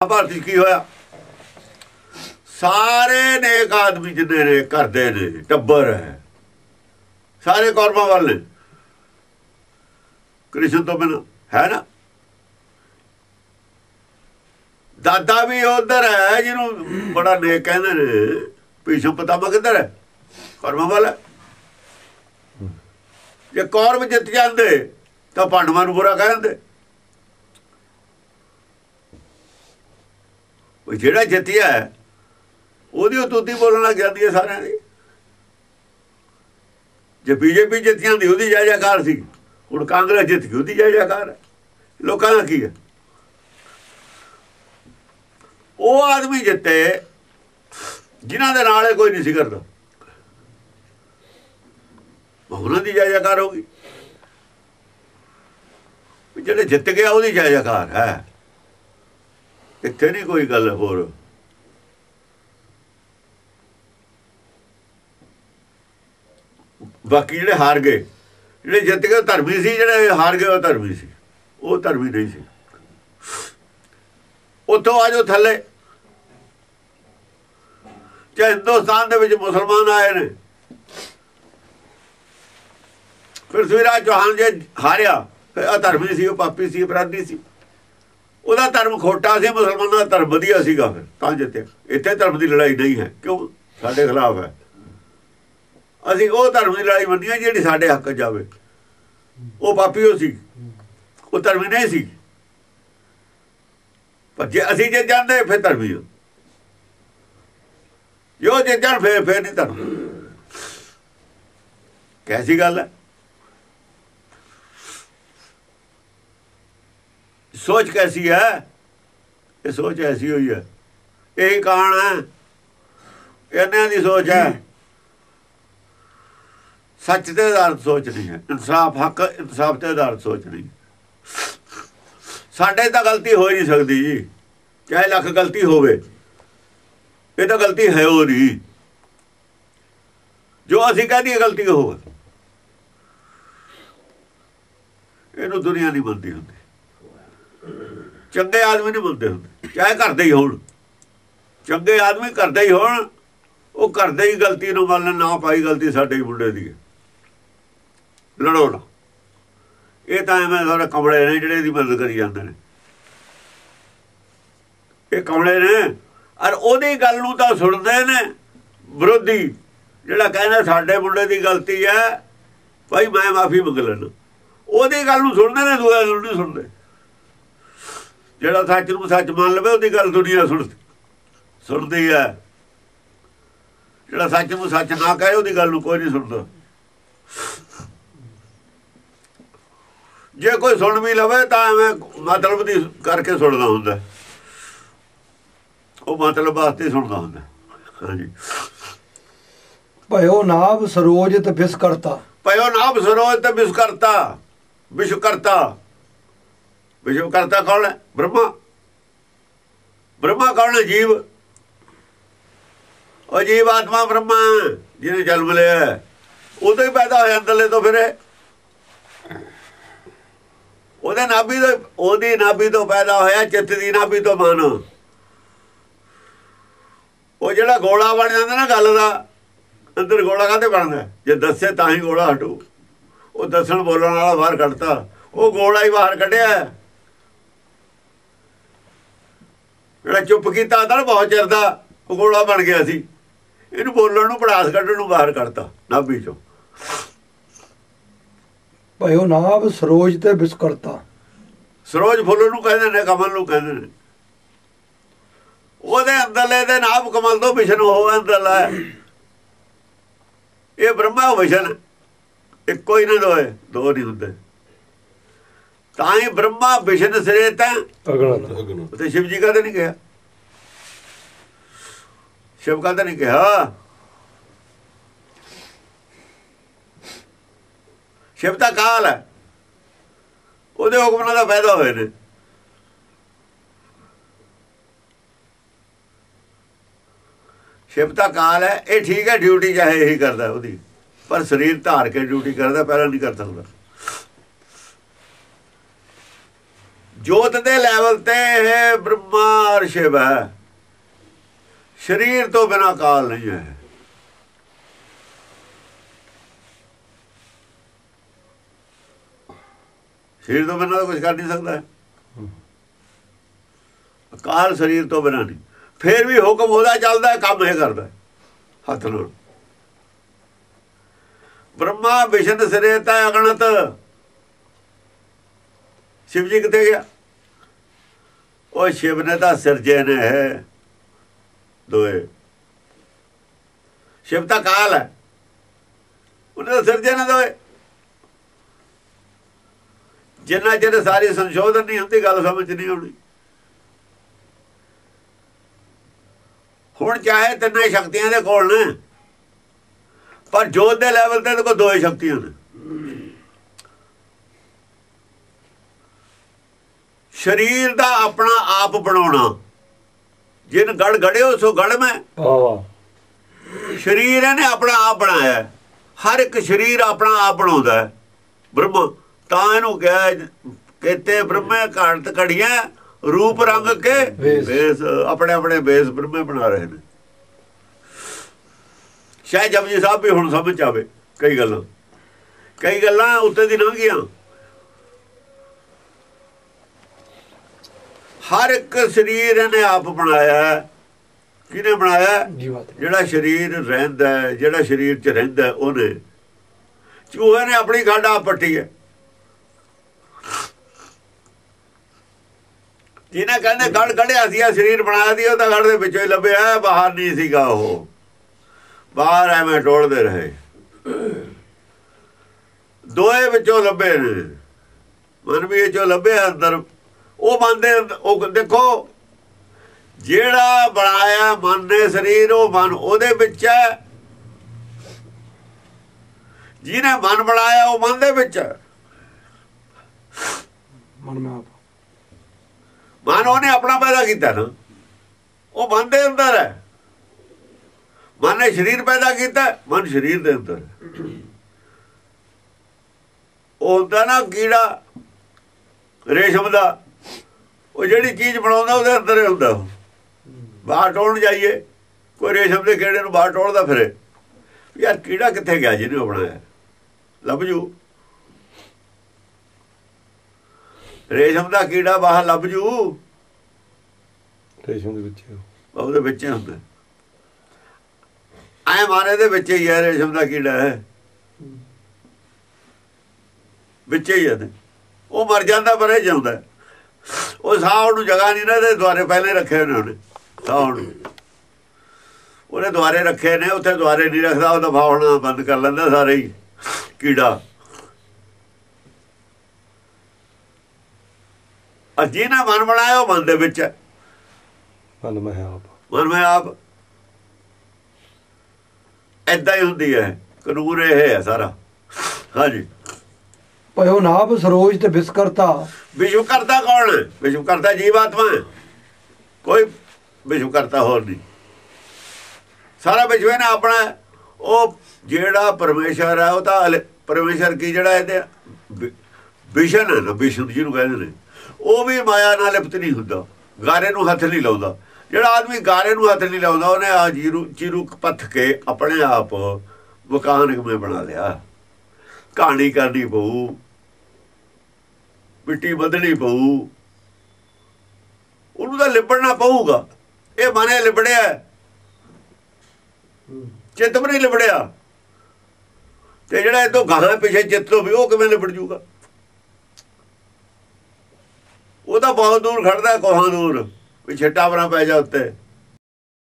ਭਾਰਤੀ ਕੀ ਹੋਇਆ? ਸਾਰੇ ਨੇਕ ਆਦਮੀ ਜਿੰਨੇ ਨੇ, ਕਰਦੇ ਨੇ, ਟੱਬਰ ਹੈ। ਸਾਰੇ ਕੌਰਮਾਂ ਵੱਲ ਕ੍ਰਿਸ਼ਨ ਤੋਂ ਬਿਨਾਂ ਹੈ ਨਾ? ਦਾਦਾ ਵੀ ਉਧਰ ਹੈ, ਜਿਹਨੂੰ ਬੜਾ ਨੇਕ ਕਹਿੰਦੇ ਨੇ। ਭੀਸ਼ਮ ਪਤਾਮਾ ਕਿੱਧਰ ਹੈ। ਕੌਰਮਾਂ ਵੱਲ ਹੈ। ਜੇ ਕੌਰਮ ਜਿੱਤ ਜਾਂਦੇ, ਤਾਂ ਪਾਂਡਵਾਂ ਨੂੰ ਬੁਰਾ ਕਹਿੰਦੇ। ਉਹ ਜਿਹੜਾ ਜਿੱਤਿਆ ਉਹਦੀ ਉਹ ਤੂਤੀ ਬੋਲਣ ਲੱਗ ਜਾਂਦੀ ਹੈ ਸਾਰਿਆਂ ਦੀ। ਜੇ ਬੀਜੇਪੀ ਜਿੱਤੀਆਂ ਦੀ ਉਹਦੀ ਜਾਇਜ਼ਾਕਾਰ ਸੀ। ਹੁਣ ਕਾਂਗਰਸ ਜਿੱਤ ਗਈ, ਉਹਦੀ ਜਾਇਜ਼ਾਕਾਰ ਹੈ। ਲੋਕਾਂ ਦਾ ਕੀ ਹੈ? ਉਹ ਆਦਮੀ ਜਿੱਤੇ, ਜਿਨ੍ਹਾਂ ਦੇ ਨਾਲ ਕੋਈ ਨਹੀਂ ਸੀ ਕਰਦਾ। ਉਹਨਾਂ ਦੀ ਜਾਇਜ਼ਾਕਾਰ ਜੈਕਾਰ ਹੋ ਗਈ। ਜਿਹੜੇ ਜਿੱਤ ਗਿਆ, ਉਹਦੀ ਜਾਇਜ਼ਾਕਾਰ ਹੈ। ਇੱਥੇ ਨਹੀਂ ਕੋਈ ਗੱਲ ਹੋਰ? ਬਾਕੀ ਜਿਹੜੇ ਹਾਰ ਗਏ, ਜਿਹੜੇ ਜਿੱਤ ਗਏ ਉਹ ਧਰਮੀ ਸੀ, ਜਿਹੜੇ ਹਾਰ ਗਏ ਉਹ ਧਰਮੀ ਸੀ। ਉਹ ਧਰਮੀ ਨਹੀਂ ਸੀ। ਉੱਥੋਂ ਆਜੋ ਥੱਲੇ। ਕਿ ਹਿੰਦੁਸਤਾਨ ਦੇ ਵਿੱਚ ਮੁਸਲਮਾਨ ਆਏ ਨੇ। ਪ੍ਰਿਥਵੀਰਾਜ ਚੌਹਾਨ ਜੇ ਹਾਰਿਆ, ਫਿਰ ਅਧਰਮੀ ਸੀ, ਉਹ ਪਾਪੀ ਸੀ, ਅਪਰਾਧੀ ਸੀ। ਉਹਦਾ ਧਰਮ ਖੋਟਾ ਸੀ, ਮੁਸਲਮਾਨਾਂ ਦਾ ਧਰਮ ਵਧੀਆ ਸੀਗਾ ਫਿਰ, ਤਾਂ ਜਿੱਤੇ। ਇੱਥੇ ਧਰਮ ਦੀ ਲੜਾਈ ਨਹੀਂ ਹੈ, ਕਿਉਂ? ਸਾਡੇ ਖਿਲਾਫ ਹੈ। ਅਸੀਂ ਉਹ ਧਰਮ ਦੀ ਲੜਾਈ ਮੰਨੀ ਜਿਹੜੀ ਸਾਡੇ ਹੱਕ ਜਾਵੇ ਉਹ ਪਾਪੀ ਉਹ ਸੀ। ਉਹ ਧਰਮੀ ਨਹੀਂ ਸੀ। ਪਰ ਜੇ ਅਸੀਂ ਜੇ ਜਾਂਦੇ, ਫਿਰ ਧਰਮੀ ਹੋ ਜੋ ਜੇ ਜਾਣ, ਫਿਰ ਫਿਰ ਨਹੀਂ ਧਰਮ। ਕੈਸੀ ਗੱਲ ਹੈ? ਸੋਚ ਕੈਸੀ ਹੈ? ਇਹ ਸੋਚ ਐਸੀ ਹੋਈ ਹੈ। ਇਹ ਕਾਣ ਹੈ। ਇਹਨਾਂ ਦੀ ਸੋਚ ਹੈ। ਸੱਚ 'ਤੇ ਆਧਾਰਿਤ ਸੋਚ ਨਹੀਂ ਹੈ। ਇਨਸਾਫ, ਹੱਕ, ਇਨਸਾਫ ਤੇ ਆਧਾਰਿਤ ਸੋਚ ਨਹੀਂ ਸਾਡੇ ਤਾਂ ਗਲਤੀ ਹੋ ਨਹੀਂ ਸਕਦੀ ਜੀ। ਚਾਹੇ ਲੱਖ ਗਲਤੀ ਹੋਵੇ। ਇਹ ਤਾਂ ਗਲਤੀ ਹੈ ਉਹ ਨਹੀਂ ਜੋ ਅਸੀਂ ਕਹਿੰਦੀ ਗਲਤੀ ਹੋਵੇ ਇਹਨੂੰ ਦੁਨੀਆ ਨਹੀਂ ਮੰਨਦੀ ਹੁੰਦੀ। ਚੰਗੇ ਆਦਮੀ ਨਹੀਂ ਮੰਨਦੇ ਹੁੰਦੇ, ਚਾਹੇ ਕਰਦੇ ਹੀ ਹੋਣ। ਚੰਗੇ ਆਦਮੀ ਕਰਦੇ ਹੀ ਹੋਣ, ਉਹ ਕਰਦੇ ਹੀ ਗਲਤੀ ਨੂੰ ਮੰਨਣ ਨਾ ਪਾਈ ਗਲਤੀ ਸਾਡੇ ਹੀ ਮੁੰਡੇ ਦੀ ਹੈ। ਲੜੋ ਨਾ। ਇਹ ਤਾਂ ਐਵੇਂ ਸਾਰੇ ਕਮਲੇ ਨੇ ਜਿਹੜੇ ਇਹਦੀ ਮਦਦ ਕਰੀ ਜਾਂਦੇ ਨੇ। ਇਹ ਕਮਲੇ ਨੇ। ਔਰ ਉਹਦੀ ਗੱਲ ਨੂੰ ਤਾਂ ਸੁਣਦੇ ਨੇ ਵਿਰੋਧੀ, ਜਿਹੜਾ ਕਹਿੰਦਾ ਸਾਡੇ ਮੁੰਡੇ ਦੀ ਗਲਤੀ ਹੈ, ਭਾਈ ਮੈਂ ਮਾਫੀ ਮੰਗ ਲੈਣਾ ਉਹਦੀ ਗੱਲ ਨੂੰ ਸੁਣਦੇ ਨੇ ਦੂਆ ਨੂੰ ਨਹੀਂ ਸੁਣਦੇ। ਜਿਹੜਾ ਸੱਚ ਨੂੰ ਸੱਚ ਮੰਨ ਲਵੇ ਉਹਦੀ ਗੱਲ ਦੁਨੀਆ ਸੁਣਦੀ ਸੁਣਦੀ ਹੈ। ਜਿਹੜਾ ਸੱਚ ਨੂੰ ਸੱਚ ਨਾ ਕਹੇ ਉਹਦੀ ਗੱਲ ਨੂੰ ਕੋਈ ਨਹੀਂ ਸੁਣਦਾ। ਜੇ ਕੋਈ ਸੁਣ ਵੀ ਲਵੇ ਤਾਂ ਐਵੇਂ ਮਤਲਬ ਦੀ ਕਰਕੇ ਸੁਣਦਾ ਹੁੰਦਾ। ਉਹ ਮਤਲਬ ਵਾਸਤੇ ਸੁਣਦਾ ਹੁੰਦਾ। ਹਾਂਜੀ। ਭਇਓ ਨਾਭ ਸਰੋਜ ਤੇ ਫਿਸ ਕਰਤਾ ਪਇਓ ਨਾਮ ਸਰੋਜ ਤੇ ਵਿਸ਼ ਕਰਤਾ ਵਿਸ਼ਵ ਕਰਤਾ ਵਿਸ਼ਵ ਕਰਤਾ ਕੌਣ ਹੈ? ਬ੍ਰਹਮਾ। ਬ੍ਰਹਮਾ ਕੌਣ ਹੈ? ਜੀਵ। ਉਹ ਜੀਵ ਆਤਮਾ ਬ੍ਰਹਮਾ ਜਿਹਨੇ ਜਨਮ ਲਿਆ ਹੈ। ਉਦੋਂ ਹੀ ਪੈਦਾ ਹੋਇਆ ਅੰਦਰਲੇ ਤੋਂ ਫਿਰ। ਉਹਦੇ ਨਾਭੀ ਤੋਂ ਉਹਦੀ ਨਾਭੀ ਤੋਂ ਪੈਦਾ ਹੋਇਆ, ਚਿੱਤ ਦੀ ਨਾਭੀ ਤੋਂ ਮਨ। ਉਹ ਜਿਹੜਾ ਗੋਲਾ ਬਣ ਜਾਂਦਾ ਨਾ ਗੱਲ ਦਾ, ਅੰਦਰ ਗੋਲਾ ਕਾਹਤੇ ਬਣਦਾ? ਜੇ ਦੱਸੇ ਤਾਂ ਹੀ ਗੋਲਾ ਹਟੂ। ਉਹ ਦੱਸਣ ਬੋਲਣ ਵਾਲਾ ਬਾਹਰ ਕੱਢਤਾ। ਉਹ ਗੋਲਾ ਹੀ ਬਾਹਰ ਕੱਢਿਆ ਜਿਹੜਾ ਚੁੱਪ ਕੀਤਾ ਤਾਂ ਬਹੁਤ ਚਿਰ ਦਾ ਉਹ ਗੋਲਾ ਬਣ ਗਿਆ ਸੀ। ਇਹਨੂੰ ਬੋਲਣ ਨੂੰ ਪੜਾਸ ਕੱਢਣ ਨੂੰ ਬਾਹਰ ਕੱਢਤਾ ਨਾਭੀ ਚੋਂ। ਭਇਓ ਨਾਭ ਸਰੋਜ ਤੇ ਫਿਸ ਕਰਤਾ ਸਰੋਜ ਫੁੱਲ ਨੂੰ ਕਹਿੰਦੇ ਨੇ ਕਮਲ ਨੂੰ ਕਹਿੰਦੇ ਨੇ। ਉਹਦੇ ਅੰਦਰਲੇ ਦੇ ਨਾਭ ਕਮਲ ਤੋਂ ਵਿਸ਼ਨ ਹੋ ਅੰਦਰਲਾ। ਇਹ ਬ੍ਰਹਮਾ ਵਿਸ਼ਨ। ਇੱਕੋ ਹੀ ਨਾ ਦੋਏ ਦੋ ਨਹੀਂ ਹੁੰਦੇ। ਤਾਂ ਹੀ ਬ੍ਰਹਮਾ ਵਿਸ਼ਨ ਸਿਰੇ ਤਾਂ। ਅਗਲਾ ਤੇ ਸ਼ਿਵ ਜੀ ਕਦੇ ਨਹੀਂ ਕਿਹਾ ਸ਼ਿਵ ਕਦੇ ਨਹੀਂ ਕਿਹਾ ਸ਼ਿਵ ਤਾਂ ਕਾਲ ਹੈ। ਉਹਦੇ ਹੁਕਮ ਨਾਲ ਪੈਦਾ ਹੋਏ ਨੇ। ਸ਼ਿਵ ਤਾਂ ਕਾਲ ਹੈ। ਇਹ ਠੀਕ ਹੈ ਡਿਊਟੀ ਚਾਹੇ ਇਹੀ ਕਰਦਾ ਉਹਦੀ। ਪਰ ਸਰੀਰ ਧਾਰ ਕੇ ਡਿਊਟੀ ਕਰਦਾ ਪਹਿਲਾਂ ਨਹੀਂ ਕਰ ਸਕਦਾ। ਜੋਤ ਦੇ ਲੈਵਲ ਤੇ ਇਹ ਬ੍ਰਹਮਾ ਓੰਕਾਰ ਸ਼ਿਵ ਹੈ। ਸਰੀਰ ਤੋਂ ਬਿਨਾ ਕਾਲ ਨਹੀਂ ਹੈ। ਸਰੀਰ ਤੋਂ ਬਿਨਾ ਕੁਝ ਕਰ ਨਹੀਂ ਸਕਦਾ। ਕਾਲ ਸਰੀਰ ਤੋਂ ਬਿਨਾ ਨਹੀਂ। ਫੇਰ ਵੀ ਹੁਕਮ ਉਹਦਾ ਚੱਲਦਾ, ਕੰਮ ਇਹ ਕਰਦਾ। ਹੱਥ ਨਾਲ। ਬ੍ਰਹਮਾ ਵਿਸ਼ਨ ਸਿਰੇ ਤਾਂ ਅਗਣਤ। ਸ਼ਿਵ ਜੀ ਕਿੱਥੇ ਗਿਆ? ਉਹ ਸ਼ਿਵ ਨੇ ਤਾਂ ਸਿਰਜੇ ਨੇ ਹੈ ਦੋਏ। ਸ਼ਿਵ ਤਾਂ ਕਾਲ ਹੈ। ਉਹਨੇ ਤਾਂ ਸਿਰਜੇ ਨੇ ਦੋਏ। ਜਿੰਨਾ ਚਿਰ ਸਾਰੀ ਸੰਸ਼ੋਧਨ ਨਹੀਂ ਹੁੰਦੀ, ਗੱਲ ਸਮਝ ਨਹੀਂ ਆਉਣੀ। ਹੁਣ ਚਾਹੇ ਤਿੰਨੇ ਸ਼ਕਤੀਆਂ ਦੇ ਕੋਲ ਨੇ, ਪਰ ਜੋਤ ਦੇ ਲੈਵਲ ਤੇ ਕੋ ਦੋ ਸ਼ਕਤੀਆਂ ਨੇ। ਸਰੀਰ ਦਾ ਆਪਣਾ ਆਪ ਬਣਾਉਣਾ। ਜਿਨ ਗੜ ਗੜਿਓ ਸੋ ਗੜ ਮੈਂ। ਸਰੀਰ ਇਹਨੇ ਆਪਣਾ ਆਪ ਬਣਾਇਆ। ਹਰ ਇੱਕ ਸਰੀਰ ਆਪਣਾ ਆਪ ਬਣਾਉਂਦਾ ਹੈ। ਬ੍ਰਹਮ ਤਾਂ ਇਹਨੂੰ ਕਿਹਾ ਕਹਤੇ ਬ੍ਰਹਮੇ ਘਾਟ ਘੜੀਆਂ ਰੂਪ ਰੰਗ ਕੇ। ਵੇਸ। ਆਪਣੇ ਆਪਣੇ ਬੇਸ ਬ੍ਰਹਮੇ ਬਣਾ ਰਹੇ ਨੇ। ਸ਼ਾਇਦ ਜਪਜੀ ਸਾਹਿਬ ਵੀ ਹੁਣ ਸਮਝ ਆਵੇ ਕਈ ਗੱਲਾਂ। ਕਈ ਗੱਲਾਂ ਉੱਤੇ ਦੀ ਲੰਘੀਆਂ ਹਰ ਇੱਕ ਸਰੀਰ ਇਹਨੇ ਆਪ ਬਣਾਇਆ। ਕਿਹਨੇ ਬਣਾਇਆ? ਜਿਹੜਾ ਸਰੀਰ ਰਹਿੰਦਾ ਹੈ, ਜਿਹੜਾ ਸਰੀਰ 'ਚ ਰਹਿੰਦਾ ਉਹਨੇ। ਚੂਹੇ ਨੇ ਆਪਣੀ ਗੰਢ ਆਪ ਪੱਟੀ ਹੈ। ਜਿਹਨੇ ਕਹਿੰਦੇ ਗੜ ਗੜਿਆ ਸੀ ਆ ਸਰੀਰ ਬਣਾਇਆ ਦੀ ਤਾਂ ਗੜ ਦੇ ਵਿੱਚੋਂ ਹੀ ਲੱਭਿਆ ਬਾਹਰ ਨਹੀਂ ਸੀਗਾ ਉਹ। ਬਾਹਰ ਐਵੇਂ ਟੋਲਦੇ ਰਹੇ। ਦੋਏ ਵਿੱਚੋਂ ਲੱਭੇ ਨੇ। ਮਨ ਵੀ ਇਹ ਚੋਂ ਲੱਭਿਆ ਅੰਦਰ। ਉਹ ਬੰਦੇ ਉਹ ਦੇਖੋ ਜਿਹੜਾ ਬਣਾਇਆ ਮਨ ਨੇ ਸਰੀਰ ਉਹ ਮਨ ਉਹਦੇ ਵਿੱਚ ਹੈ। ਜਿਹਨੇ ਮਨ ਬਣਾਇਆ ਉਹ ਮਨ ਦੇ ਵਿੱਚ ਹੈ। ਮਨ ਮੈਂ ਆਪ। ਮਨ ਉਹਨੇ ਆਪਣਾ ਪੈਦਾ ਕੀਤਾ ਨਾ। ਉਹ ਮਨ ਦੇ ਅੰਦਰ ਹੈ। ਮਨ ਨੇ ਸਰੀਰ ਪੈਦਾ ਕੀਤਾ ਮਨ ਸਰੀਰ ਦੇ ਅੰਦਰ ਹੈ। ਉਹ ਹੁੰਦਾ ਨਾ ਕੀੜਾ ਰੇਸ਼ਮ ਦਾ ਉਹ ਜਿਹੜੀ ਚੀਜ਼ ਬਣਾਉਂਦਾ ਉਹਦੇ ਅੰਦਰ ਹੀ ਹੁੰਦਾ। ਬਾਹਰ ਟੋਲਣ ਜਾਈਏ ਕੋਈ ਰੇਸ਼ਮ ਦੇ ਕੀੜੇ ਨੂੰ ਬਾਹਰ ਟੋਲਦਾ ਫਿਰੇ। ਯਾਰ ਕੀੜਾ ਕਿੱਥੇ ਗਿਆ ਜਿਹਨੇ ਬਣਾਇਆ ਲੱਭ ਜੂ। ਰੇਸ਼ਮ ਦਾ ਕੀੜਾ ਬਾਹਰ ਲੱਭ ਜੂ। ਰੇਸ਼ਮ ਦੇ ਵਿੱਚ ਉਹਦੇ ਵਿੱਚ ਹੁੰਦਾ। ਐ ਮਾਰੇ ਦੇ ਵਿੱਚ ਹੀ ਹੈ ਰੇਸ਼ਮ ਦਾ ਕੀੜਾ ਹੈ। ਵਿੱਚ ਹੀ ਹੈ। ਉਹ ਮਰ ਜਾਂਦਾ ਪਰ ਇਹ ਜਿਉਂਦਾ। ਉਹ ਸਾਹ ਨੂੰ ਜਗ੍ਹਾ ਨਹੀਂ ਨਾ ਦੇ ਦੁਆਰੇ ਪਹਿਲੇ ਰੱਖੇ ਨੇ ਉਹਨੇ ਸਾਹ ਨੂੰ। ਉਹਨੇ ਦੁਆਰੇ ਰੱਖੇ ਨੇ ਉੱਥੇ ਦੁਆਰੇ ਨਹੀਂ ਰੱਖਦਾ ਉਹ ਦਫਾ ਹੋਣਾ ਬੰਦ ਕਰ ਲੈਂਦਾ ਸਾਰੇ ਹੀ ਕੀੜਾ। ਅਜੀ ਨਾ ਮਨ ਬਣਾਇਆ ਉਹ ਮਨ ਦੇ ਵਿੱਚ ਹੈ। ਮਨ ਮੈਂ ਆਪ। ਮਨ ਮੈਂ ਆਪ। ਐਦਾਂ ਹੀ ਹੁੰਦੀ ਹੈ ਕਾਨੂੰਨ ਇਹ ਹੈ ਸਾਰਾ। ਹਾਂਜੀ। ਭਇਓ ਨਾਭ ਸਰੋਜ ਤੇ ਵਿਸਕਰਤਾ ਵਿਸ਼ਵ ਕਰਤਾ ਕੌਣ? ਹੈ ਵਿਸ਼ਵ ਕਰਤਾ ਜੀਵਾਤਮਾ ਹੈ। ਕੋਈ ਵਿਸ਼ਵ ਕਰਤਾ ਹੋਰ ਨਹੀਂ। ਸਾਰਾ ਵਿਸ਼ਵ ਨੇ ਆਪਣਾ ਉਹ ਜਿਹੜਾ ਪਰਮੇਸ਼ਰ ਹੈ, ਉਹ ਤਾਂ ਪਰਮੇਸ਼ਰ ਕੀ ਜਿਹੜਾ ਇਹਦੇ ਵਿਸ਼ਨ ਹੈ ਨਾ, ਵਿਸ਼ਨ ਜਿਹਨੂੰ ਕਹਿੰਦੇ ਨੇ। ਉਹ ਵੀ ਮਾਇਆ ਨਾਲ ਲਿਪਤ ਨਹੀਂ ਹੁੰਦਾ। ਗਾਰੇ ਨੂੰ ਹੱਥ ਨਹੀਂ ਲਾਉਂਦਾ। ਜਿਹੜਾ ਆਦਮੀ ਗਾਰੇ ਨੂੰ ਹੱਥ ਨਹੀਂ ਲਾਉਂਦਾ, ਉਹਨੇ ਆ ਜੀਰੂ, ਚੀਰੂ ਪੱਥ ਕੇ ਆਪਣੇ ਆਪ ਮਕਾਨ ਕਿਵੇਂ ਬਣਾ ਲਿਆ? ਕਹਾਣੀ ਕਰਨੀ ਪਊ। ਮਿੱਟੀ ਬਦਲਣੀ ਪਊ। ਉਹਨੂੰ ਤਾਂ ਲਿਬੜਨਾ ਪਊਗਾ। ਇਹ ਮਨੇ ਲਿਬੜਿਆ ਚਿੱਤ ਵੀ ਨਹੀਂ ਲਿਬੜਿਆ। ਤੇ ਜਿਹੜਾ ਇਹ ਤੋਂ ਗਾਹਾਂ ਪਿਛੇ ਚਿੱਤ ਤੋਂ ਵੀ ਉਹ ਕਿਵੇਂ ਲਿਬੜ ਜੂਗਾ? ਉਹ ਤਾਂ ਬਹੁਤ ਦੂਰ ਖੜਦਾ ਕੋਹਾਂ ਦੂਰ। ਵੀ ਛੱਟਾ ਬਣਾ ਪੈ ਜਾ ਉੱਤੇ।